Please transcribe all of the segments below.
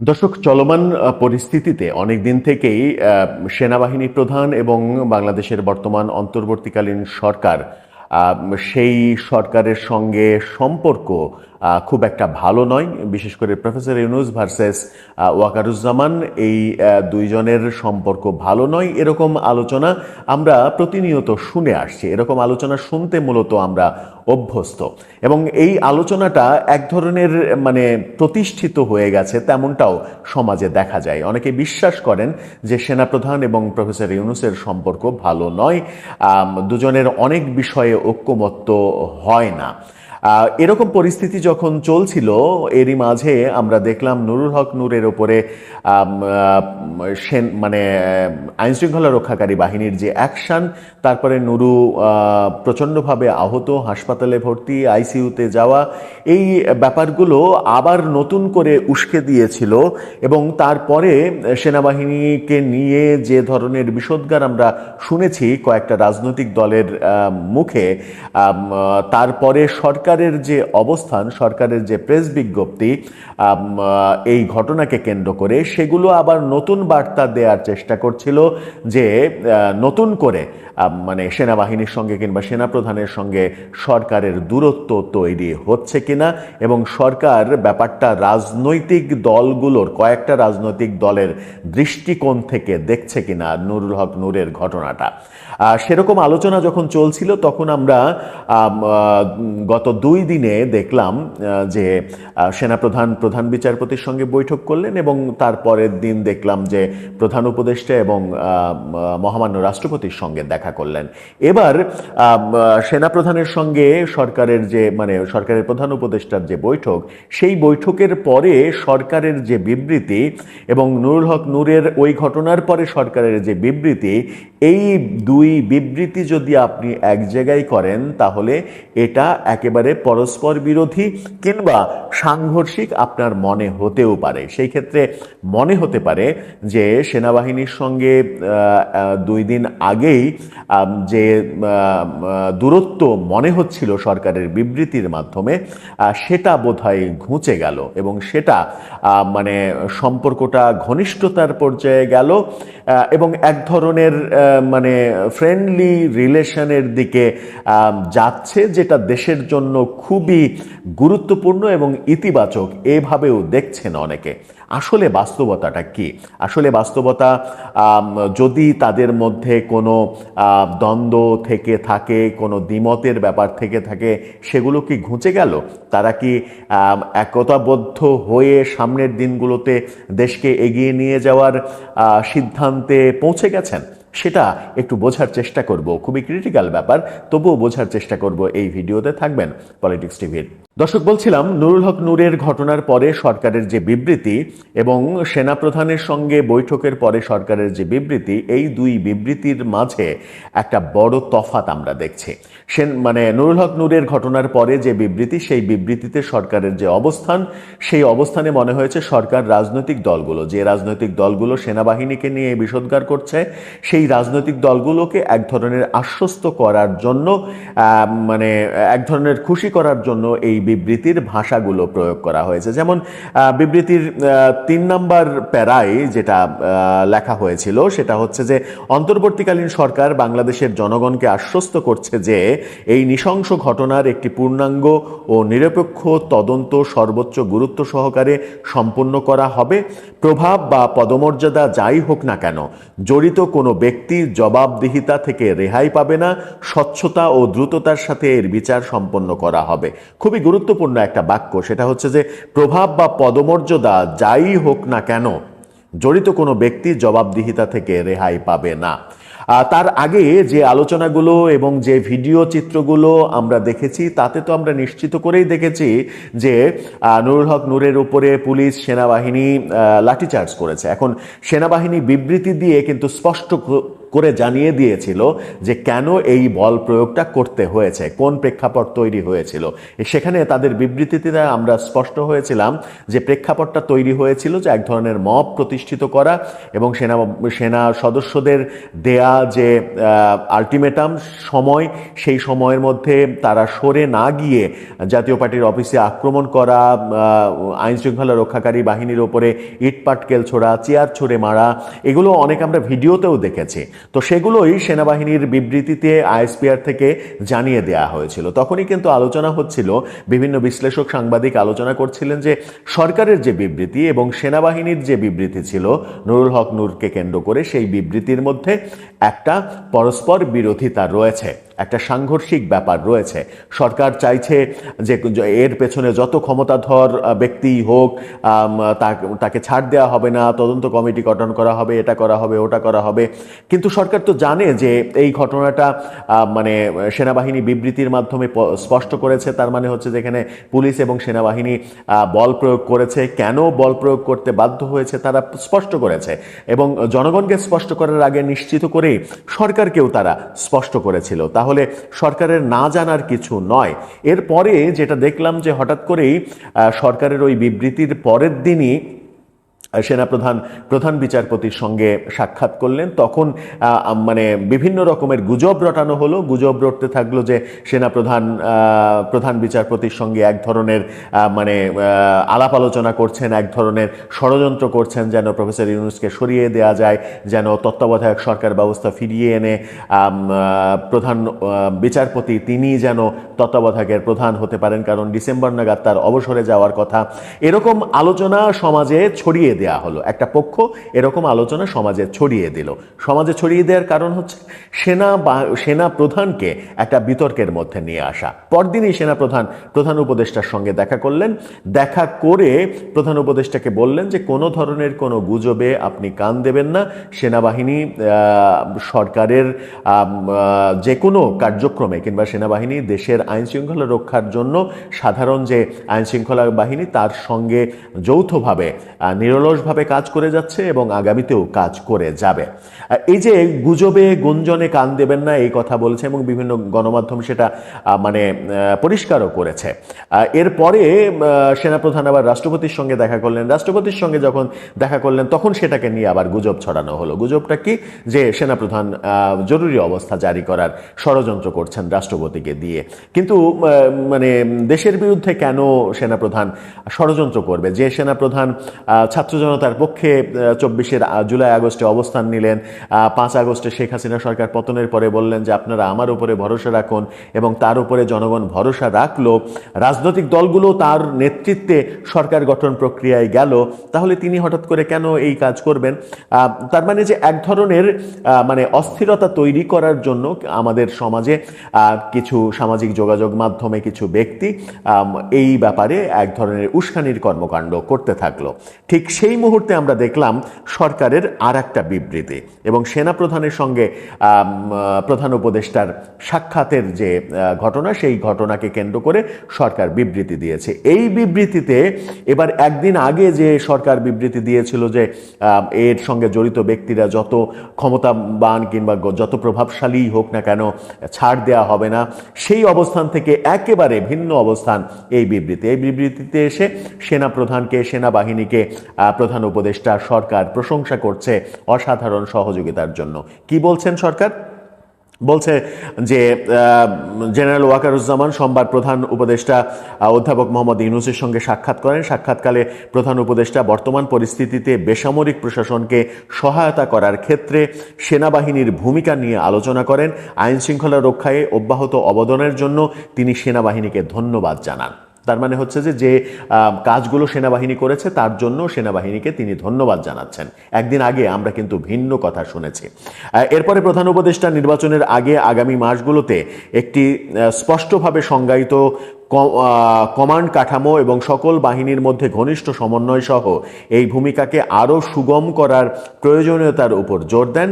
দর্শক, চলমান পরিস্থিতিতে অনেক দিন থেকেই সেনাবাহিনী প্রধান এবং বাংলাদেশের বর্তমান অন্তর্বর্তীকালীন সরকার সেই সরকারের সঙ্গে সম্পর্ক খুব একটা ভালো নয়। বিশেষ করে প্রফেসর ইউনুস ভার্সেস ওয়াকারুজ্জামান এই দুইজনের সম্পর্ক ভালো নয়। এরকম আলোচনা আমরা প্রতিনিয়ত শুনে আসছি। এরকম আলোচনা শুনতে মূলত আমরা অভ্যস্ত। এবং এই আলোচনাটা এক ধরনের মানে প্রতিষ্ঠিত হয়ে গেছে তেমনটাও সমাজে দেখা যায়। অনেকে বিশ্বাস করেন যে সেনাপ্রধান এবং প্রফেসর ইউনুসের সম্পর্ক ভালো নয়। দুজনের অনেক বিষয়ে ঐক্যমত্য হয় না। এরকম পরিস্থিতি যখন চলছিল, এরই মাঝে আমরা দেখলাম নুরুল হক নূরের ওপরে সেন মানে আইন শৃঙ্খলা রক্ষাকারী বাহিনীর যে অ্যাকশন, তারপরে নুরু প্রচণ্ডভাবে আহত, হাসপাতালে ভর্তি, আইসিইউতে যাওয়া, এই ব্যাপারগুলো আবার নতুন করে উস্কে দিয়েছিল এবং তারপরে সেনাবাহিনীকে নিয়ে যে ধরনের বিষোদ্গার আমরা শুনেছি কয়েকটা রাজনৈতিক দলের মুখে তারপরে তারপরে সরকারের যে অবস্থান, সরকারের যে প্রেস বিজ্ঞপ্তি এই ঘটনাকে কেন্দ্র করে সেগুলো আবার নতুন বার্তা দেওয়ার চেষ্টা করছিল যে নতুন করে মানে সেনাবাহিনীর সঙ্গে কিংবা সেনাপ্রধানের সঙ্গে সরকারের দূরত্ব তৈরি হচ্ছে কিনা এবং সরকার ব্যাপারটা রাজনৈতিক দলগুলোর, কয়েকটা রাজনৈতিক দলের দৃষ্টিকোণ থেকে দেখছে কিনা নুরুল হক নূরের ঘটনাটা। সেরকম আলোচনা যখন চলছিল তখন আমরা গত দুই দিনে দেখলাম যে সেনাপ্রধান, প্রধান বিচারপতির সঙ্গে বৈঠক করলেন এবং তারপরের দিন দেখলাম যে প্রধান উপদেষ্টা এবং মহামান্য রাষ্ট্রপতির সঙ্গে দেখা করলেন। এবার সেনাপ্রধানের সঙ্গে সরকারের যে মানে সরকারের প্রধান উপদেষ্টার যে বৈঠক, সেই বৈঠকের পরে সরকারের যে বিবৃতি এবং নুরুল হক নূরের ওই ঘটনার পরে সরকারের যে বিবৃতি, এই দুই বিবৃতি যদি আপনি এক জায়গায় করেন, তাহলে এটা একেবারে পরস্পর বিরোধী কিংবা সাংঘর্ষিক আপনার মনে হতেও পারে। সেই ক্ষেত্রে মনে হতে পারে যে সেনাবাহিনীর সঙ্গে দুই দিন আগেই যে দূরত্ব মনে হচ্ছিল সরকারের বিবৃতির মাধ্যমে সেটা বোধহয় ঘুচে গেল এবং সেটা মানে সম্পর্কটা ঘনিষ্ঠতার পর্যায়ে গেল এবং এক ধরনের মানে ফ্রেন্ডলি রিলেশনের দিকে যাচ্ছে যেটা দেশের জন্য খুবই গুরুত্বপূর্ণ এবং ইতিবাচক। এভাবেও দেখছেন অনেকে। আসলে বাস্তবতাটা কি? আসলে বাস্তবতা যদি তাদের মধ্যে কোনো দ্বন্দ্ব থেকে থাকে, কোনো দ্বিমতের ব্যাপার থেকে থাকে, সেগুলো কি ঘুঁচে গেল? তারা কি একতাবদ্ধ হয়ে সামনের দিনগুলোতে দেশকে এগিয়ে নিয়ে যাওয়ার সিদ্ধান্তে পৌঁছে গেছেন? সেটা একটু বোঝার চেষ্টা করব। খুবই ক্রিটিক্যাল ব্যাপার, তবুও বোঝার চেষ্টা করব এই ভিডিওতে থাকবেন পলিটিক্স টিভির দর্শক, বলছিলাম, নুরুল হক নূরের ঘটনার পরে সরকারের যে বিবৃতি এবং সেনাপ্রধানের সঙ্গে বৈঠকের পরে সরকারের যে বিবৃতি, এই দুই বিবৃতির মাঝে একটা বড় তফাত আমরা দেখছি। সেন মানে নুরুল হক নূরের ঘটনার পরে যে বিবৃতি, সেই বিবৃতিতে সরকারের যে অবস্থান, সেই অবস্থানে মনে হয়েছে সরকার রাজনৈতিক দলগুলো, যে রাজনৈতিক দলগুলো সেনাবাহিনীকে নিয়ে বিষোদ্গার করছে, সেই রাজনৈতিক দলগুলোকে এক ধরনের আশ্বস্ত করার জন্য মানে এক ধরনের খুশি করার জন্য এই বিবৃতির ভাষাগুলো প্রয়োগ করা হয়েছে। যেমন বিবৃতির তিন নাম্বার প্যারায় যেটা লেখা হয়েছিল সেটা হচ্ছে যে, অন্তর্বর্তীকালীন সরকার বাংলাদেশের জনগণকে আশ্বস্ত করছে যে, এই নৃশংস ঘটনার একটি পূর্ণাঙ্গ ও নিরপেক্ষ তদন্ত সর্বোচ্চ গুরুত্ব সহকারে সম্পন্ন করা হবে। প্রভাব বা পদমর্যাদা যাই হোক না কেন, জড়িত কোনো ব্যক্তির জবাবদিহিতা থেকে রেহাই পাবে না, স্বচ্ছতা ও দ্রুততার সাথে এর বিচার সম্পন্ন করা হবে। খুবই গুরুত্বপূর্ণ একটা বাক্য, সেটা হচ্ছে যে, প্রভাব বা পদমর্যাদা যাই হোক না কেন, জড়িত কোনো ব্যক্তি জবাবদিহিতা থেকে রেহাই পাবে না। তার আগে যে আলোচনাগুলো এবং যে ভিডিও চিত্রগুলো আমরা দেখেছি, তাতে তো আমরা নিশ্চিত করেই দেখেছি যে নুরুল হক নূরের উপরে পুলিশ, সেনাবাহিনী লাঠিচার্জ করেছে। এখন সেনাবাহিনী বিবৃতি দিয়ে কিন্তু স্পষ্ট করে জানিয়ে দিয়েছিল যে কেন এই বল প্রয়োগটা করতে হয়েছে, কোন প্রেক্ষাপট তৈরি হয়েছিল। সেখানে তাদের বিবৃতিতে আমরা স্পষ্ট হয়েছিলাম যে প্রেক্ষাপটটা তৈরি হয়েছিল যে এক ধরনের মব প্রতিষ্ঠিত করা এবং সেনা সেনা সদস্যদের দেয়া যে আলটিমেটাম সময়, সেই সময়ের মধ্যে তারা সরে না গিয়ে জাতীয় পার্টির অফিসে আক্রমণ করা আইন শৃঙ্খলা রক্ষাকারী বাহিনীর ওপরে ইট পাটকেল ছোড়া, চেয়ার ছুড়ে মারা, এগুলো অনেক আমরা ভিডিওতেও দেখেছি। তো সেগুলোই সেনাবাহিনীর বিবৃতিতে আইএসপিআর থেকে জানিয়ে দেয়া হয়েছিল। তখনই কিন্তু আলোচনা হচ্ছিল, বিভিন্ন বিশ্লেষক সাংবাদিক আলোচনা করছিলেন যে সরকারের যে বিবৃতি এবং সেনাবাহিনীর যে বিবৃতি ছিল, নুরুল হক নূরকে কেন্দ্র করে সেই বিবৃতির মধ্যে একটা পরস্পর বিরোধিতা রয়েছে। একটা সাংঘর্ষিক ব্যাপার রয়েছে। সরকার চাইছে যে এর পেছনে যত ক্ষমতাধর ব্যক্তি হোক তাকে ছাড় দেওয়া হবে না, তদন্ত কমিটি গঠন করা হবে, এটা করা হবে, ওটা করা হবে। কিন্তু সরকার তো জানে যে, এই ঘটনাটা মানে সেনাবাহিনী বিবৃতির মাধ্যমে স্পষ্ট করেছে। তার মানে হচ্ছে যেখানে পুলিশ এবং সেনাবাহিনী বল প্রয়োগ করেছে। কেন বল প্রয়োগ করতে বাধ্য হয়েছে তারা স্পষ্ট করেছে। এবং জনগণকে স্পষ্ট করার আগে নিশ্চিত করেই সরকারকেও তারা স্পষ্ট করেছিল। তাহলে তাহলে সরকারের না জানার কিছু নয়। এরপরে যেটা দেখলাম যে হঠাৎ করেই সরকারের ওই বিবৃতির পরের দিনই সেনাপ্রধান, প্রধান বিচারপতির সঙ্গে সাক্ষাৎ করলেন। তখন মানে বিভিন্ন রকমের গুজব রটানো হলো। গুজব রটতে থাকল যে সেনাপ্রধান প্রধান বিচারপতির সঙ্গে এক ধরনের মানে আলাপ আলোচনা করছেন, এক ধরনের ষড়যন্ত্র করছেন যেন প্রফেসর ইউনুসকে সরিয়ে দেওয়া যায়, যেন তত্ত্বাবধায়ক সরকার ব্যবস্থা ফিরিয়ে এনে প্রধান বিচারপতি তিনি যেন তত্ত্বাবধায়কের প্রধান হতে পারেন। কারণ ডিসেম্বর নাগাদ তার অবসরে যাওয়ার কথা। এরকম আলোচনা সমাজে ছড়িয়ে দেয়া হলো। একটা পক্ষ এরকম আলোচনা সমাজে ছড়িয়ে দিল। সমাজে ছড়িয়ে দেওয়ার কারণ হচ্ছে সেনা সেনা প্রধানকে একটা বিতর্কের মধ্যে নিয়ে আসা। পরদিনই সেনা প্রধান প্রধান উপদেষ্টার সঙ্গে দেখা করলেন। দেখা করে প্রধান উপদেষ্টাকে বললেন যে, কোনো ধরনের কোনো গুজবে আপনি কান দেবেন না। সেনাবাহিনী সরকারের যে কোনো কার্যক্রমে কিংবা সেনাবাহিনী, দেশের আইন শৃঙ্খলা রক্ষার জন্য সাধারণ যে আইন শৃঙ্খলা বাহিনী, তার সঙ্গে যৌথভাবে নিরল অলসভাবে কাজ করে যাচ্ছে এবং আগামীতেও কাজ করে যাবে। এই যে গুজবে গুঞ্জনে কান দেবেন না, এই কথা বলেছে এবং বিভিন্ন গণমাধ্যম সেটা মানে পরিষ্কারও করেছে। এরপরে সেনাপ্রধান আবার রাষ্ট্রপতির সঙ্গে দেখা করলেন। রাষ্ট্রপতির সঙ্গে যখন দেখা করলেন, তখন সেটাকে নিয়ে আবার গুজব ছড়ানো হলো। গুজবটা কি? যে সেনাপ্রধান জরুরি অবস্থা জারি করার ষড়যন্ত্র করছেন রাষ্ট্রপতিকে দিয়ে। কিন্তু মানে দেশের বিরুদ্ধে কেন সেনাপ্রধান ষড়যন্ত্র করবে? যে সেনাপ্রধান ছাত্র জনতার পক্ষে চব্বিশের জুলাই আগস্টে অবস্থান নিলেন। পাঁচ আগস্টে শেখ হাসিনা সরকার পতনের পরে বললেন যে, আপনারা আমার উপরে ভরসা রাখুন এবং তার উপরে জনগণ ভরসা রাখল। রাজনৈতিক দলগুলো তার নেতৃত্বে সরকার গঠন প্রক্রিয়ায় গেল। তাহলে তিনি হঠাৎ করে কেন এই কাজ করবেন? তার মানে যে, এক ধরনের মানে অস্থিরতা তৈরি করার জন্য আমাদের সমাজে কিছু সামাজিক যোগাযোগ মাধ্যমে কিছু ব্যক্তি এই ব্যাপারে এক ধরনের উস্কানির কর্মকাণ্ড করতে থাকল। ঠিক সেই মুহূর্তে আমরা দেখলাম সরকারের আর একটা বিবৃতি এবং সেনা প্রধানের সঙ্গে প্রধান উপদেষ্টার সাক্ষাতের যে ঘটনা, সেই ঘটনাকে কেন্দ্র করে সরকার বিবৃতি দিয়েছে। এই বিবৃতিতে এবার একদিন আগে যে সরকার বিবৃতি দিয়েছিল যে এর সঙ্গে জড়িত ব্যক্তিরা যত ক্ষমতাবান কিংবা যত প্রভাবশালী হোক না কেন, ছাড় দেওয়া হবে না, সেই অবস্থান থেকে একেবারে ভিন্ন অবস্থান এই বিবৃতি। এই বিবৃতিতে এসে সেনা প্রধানকে সেনাবাহিনীকে প্রধান উপদেষ্টা সরকার প্রশংসা করছে অসাধারণ সহযোগিতার জন্য। কি বলছেন সরকার? বলছে যে জেনারেল ওয়াকারুজ্জামান সোমবার প্রধান উপদেষ্টা অধ্যাপক মোহাম্মদ ইউনুসের সঙ্গে সাক্ষাৎ করেন। সাক্ষাৎকালে প্রধান উপদেষ্টা বর্তমান পরিস্থিতিতে বেসামরিক প্রশাসনকে সহায়তা করার ক্ষেত্রে সেনাবাহিনীর ভূমিকা নিয়ে আলোচনা করেন। আইন শৃঙ্খলা রক্ষায় অব্যাহত অবদানের জন্য তিনি সেনাবাহিনীকে ধন্যবাদ জানান। তার মানে হচ্ছে যে যে কাজগুলো সেনাবাহিনী করেছে, তার জন্য সেনাবাহিনীকে তিনি ধন্যবাদ জানাচ্ছেন। একদিন আগে আমরা কিন্তু ভিন্ন কথা শুনেছি। এরপরে প্রধান উপদেষ্টা নির্বাচনের আগে আগামী মাসগুলোতে একটি স্পষ্টভাবে সংজ্ঞায়িত কমান্ড কাঠামো এবং সকল বাহিনীর মধ্যে ঘনিষ্ঠ সমন্বয় সহ এই ভূমিকাকে আরও সুগম করার প্রয়োজনীয়তার উপর জোর দেন।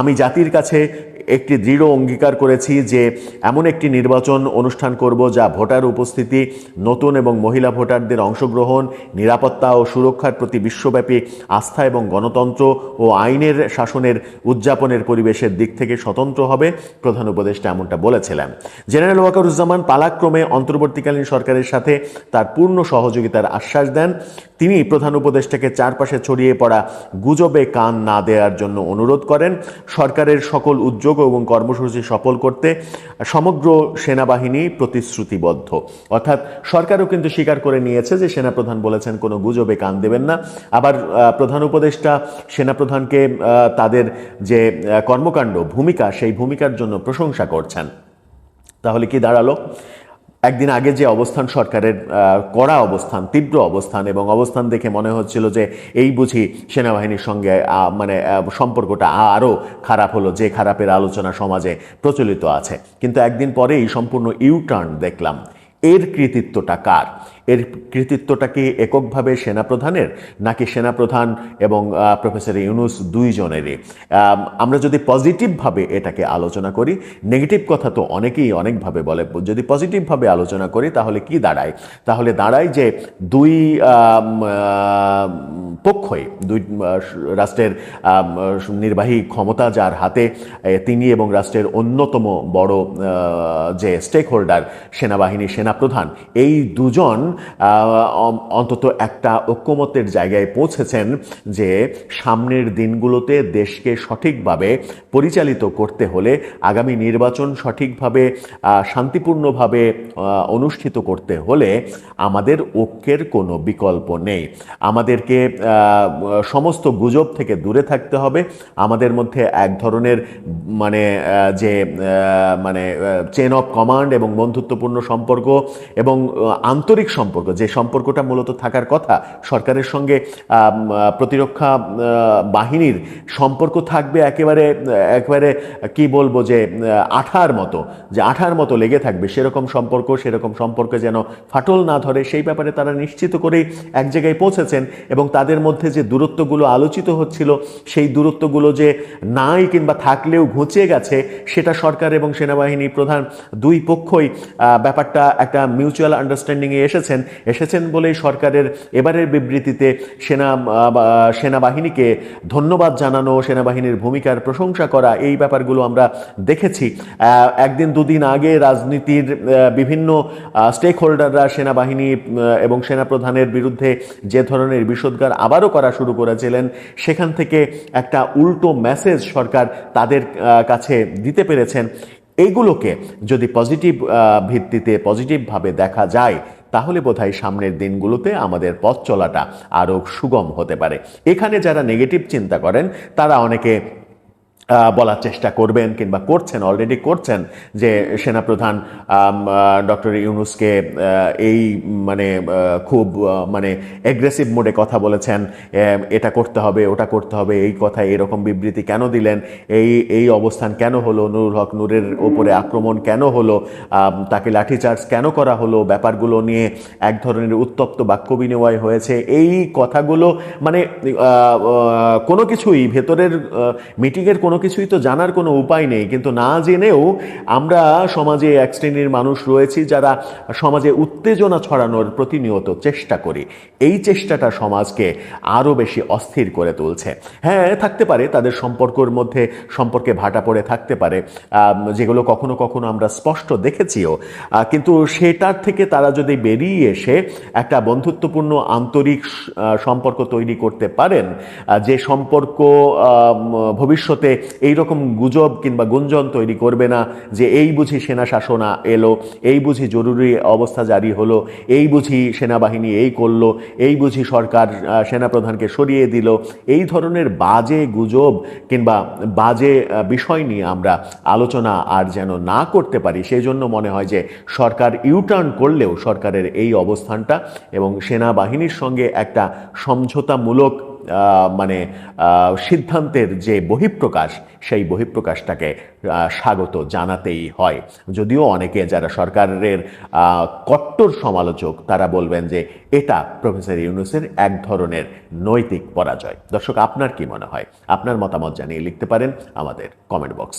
আমি জাতির কাছে একটি দৃঢ় অঙ্গীকার করেছি যে এমন একটি নির্বাচন অনুষ্ঠান করব যা ভোটার উপস্থিতি, নতুন এবং মহিলা ভোটারদের অংশগ্রহণ, নিরাপত্তা ও সুরক্ষার প্রতি বিশ্বব্যাপী আস্থা এবং গণতন্ত্র ও আইনের শাসনের উদযাপনের পরিবেশের দিক থেকে স্বতন্ত্র হবে, প্রধান উপদেষ্টা এমনটা বলেছিলেন। জেনারেল ওয়াকারুজ্জামান পালাক্রমে অন্তর্বর্তীকালীন সরকারের সাথে তার পূর্ণ সহযোগিতার আশ্বাস দেন। তিনি প্রধান উপদেষ্টাকে চারপাশে ছড়িয়ে পড়া গুজবে কান না দেওয়ার জন্য অনুরোধ করেন। সরকারের সকল উদ্যোগ এবং কর্মসূচি সফল করতে সমগ্র সেনাবাহিনী প্রতিশ্রুতিবদ্ধ। অর্থাৎ সরকারও কিন্তু স্বীকার করে নিয়েছে যে সেনাপ্রধান বলেছেন কোনো গুজবে কান দেবেন না। আবার প্রধান উপদেষ্টা, সেনাপ্রধানকে তাদের যে কর্মকাণ্ড, ভূমিকা, সেই ভূমিকার জন্য প্রশংসা করছেন। তাহলে কি দাঁড়াল? একদিন আগে যে অবস্থান সরকারের কড়া অবস্থান, তীব্র অবস্থান এবং অবস্থান দেখে মনে হচ্ছিল যে এই বুঝি সেনাবাহিনীর সঙ্গে মানে সম্পর্কটা আরও খারাপ হলো, যে খারাপের আলোচনা সমাজে প্রচলিত আছে। কিন্তু একদিন পরেই সম্পূর্ণ ইউটার্ন দেখলাম। এর কৃতিত্বটা কার? এর কৃতিত্বটা কি এককভাবে সেনাপ্রধানের, নাকি সেনাপ্রধান এবং প্রফেসর ইউনুস দুইজনেরই? আমরা যদি পজিটিভভাবে এটাকে আলোচনা করি, নেগেটিভ কথা তো অনেকেই অনেকভাবে বলে, যদি পজিটিভভাবে আলোচনা করি, তাহলে কি দাঁড়ায়? তাহলে দাঁড়ায় যে দুই পক্ষই, দুই রাষ্ট্রের নির্বাহী ক্ষমতা যার হাতে তিনি এবং রাষ্ট্রের অন্যতম বড় যে স্টেক হোল্ডার সেনাবাহিনী, সেনাপ্রধান, এই দুজন অন্তত একটা ঐক্যমতের জায়গায় পৌঁছেছেন যে সামনের দিনগুলোতে দেশকে সঠিকভাবে পরিচালিত করতে হলে আগামী নির্বাচন সঠিকভাবে শান্তিপূর্ণভাবে অনুষ্ঠিত করতে হলে আমাদের ঐক্যের কোনো বিকল্প নেই। আমাদেরকে সমস্ত গুজব থেকে দূরে থাকতে হবে। আমাদের মধ্যে এক ধরনের মানে যে মানে চেন অফ কমান্ড এবং বন্ধুত্বপূর্ণ সম্পর্ক এবং আন্তরিক সম্পর্ক, যে সম্পর্কটা মূলত থাকার কথা, সরকারের সঙ্গে প্রতিরক্ষা বাহিনীর সম্পর্ক থাকবে একেবারে একেবারে, কি বলব যে আঠার মতো, যে আঠার মতো লেগে থাকবে, সেরকম সম্পর্ক, সেরকম সম্পর্কে যেন ফাটল না ধরে, সেই ব্যাপারে তারা নিশ্চিত করেই এক জায়গায় পৌঁছেছেন এবং তাদের মধ্যে যে দূরত্বগুলো আলোচিত হচ্ছিল, সেই দূরত্বগুলো যে নাই কিংবা থাকলেও ঘুচিয়ে গেছে, সেটা সরকার এবং সেনাবাহিনী প্রধান দুই পক্ষই ব্যাপারটা একটা মিউচুয়াল আন্ডারস্ট্যান্ডিংয়ে এসেছেন এসেছেন বলেই সরকারের এবারের বিবৃতিতে সেনা সেনাবাহিনীকে ধন্যবাদ জানানো, সেনাবাহিনীর ভূমিকার প্রশংসা করা, এই ব্যাপারগুলো আমরা দেখেছি। একদিন দুদিন আগে রাজনীতির বিভিন্ন স্টেক হোল্ডাররা সেনাবাহিনী এবং সেনাপ্রধানের বিরুদ্ধে যে ধরনের বিষোদ্গার আবারও করা শুরু করেছিলেন, সেখান থেকে একটা উল্টো মেসেজ সরকার তাদের কাছে দিতে পেরেছেন। এইগুলোকে যদি পজিটিভ ভিত্তিতে পজিটিভভাবে দেখা যায় তাহলে বোধহয় সামনের দিনগুলোতে আমাদের পথ চলাটা আরও সুগম হতে পারে। এখানে যারা নেগেটিভ চিন্তা করেন, তারা অনেকে বলার চেষ্টা করবেন কিংবা করছেন অলরেডি করছেন যে সেনাপ্রধান ডক্টর ইউনুসকে এই মানে খুব মানে এগ্রেসিভ মোডে কথা বলেছেন এটা করতে হবে, ওটা করতে হবে, এই কথা, এরকম বিবৃতি কেন দিলেন, এই এই অবস্থান কেন হলো, নুরুল হক নূরের ওপরে আক্রমণ কেন হলো তাকে লাঠিচার্জ কেন করা হলো, ব্যাপারগুলো নিয়ে এক ধরনের উত্তপ্ত বাক্য বিনিময় হয়েছে, এই কথাগুলো মানে কোনো কিছুই ভেতরের মিটিংয়ের কোনো কিছুই তো জানার কোনো উপায় নেই, কিন্তু না জেনেও আমরা সমাজে এক শ্রেণির মানুষ রয়েছি যারা সমাজে উত্তেজনা ছড়ানোর প্রতিনিয়ত চেষ্টা করি। এই চেষ্টাটা সমাজকে আরও বেশি অস্থির করে তুলছে। হ্যাঁ থাকতে পারে তাদের সম্পর্কর মধ্যে সম্পর্কে ভাটা পড়ে থাকতে পারে যেগুলো কখনো কখনো আমরা স্পষ্ট দেখেছিও কিন্তু সেটার থেকে তারা যদি বেরিয়ে এসে একটা বন্ধুত্বপূর্ণ আন্তরিক সম্পর্ক তৈরি করতে পারেন যে সম্পর্ক ভবিষ্যতে এই রকম গুজব কিংবা গুঞ্জন তৈরি করবে না যে এই বুঝি সেনা শাসনা এলো, এই বুঝি জরুরি অবস্থা জারি হলো, এই বুঝি সেনাবাহিনী এই করল, এই বুঝি সরকার সেনাপ্রধানকে সরিয়ে দিল। এই ধরনের বাজে গুজব কিংবা বাজে বিষয় নিয়ে আমরা আলোচনা আর যেন না করতে পারি সেই জন্য মনে হয় যে সরকার ইউটার্ন করলেও সরকারের এই অবস্থানটা এবং সেনাবাহিনীর সঙ্গে একটা সমঝোতামূলক মানে সিদ্ধান্তের যে বহিঃপ্রকাশ, সেই বহিঃপ্রকাশটাকে স্বাগত জানাতেই হয়। যদিও অনেকে যারা সরকারের কট্টর সমালোচক, তারা বলবেন যে এটা প্রফেসর ইউনুসের এক ধরনের নৈতিক পরাজয়। দর্শক, আপনার কি মনে হয়? আপনার মতামত জানিয়ে লিখতে পারেন আমাদের কমেন্ট বক্স।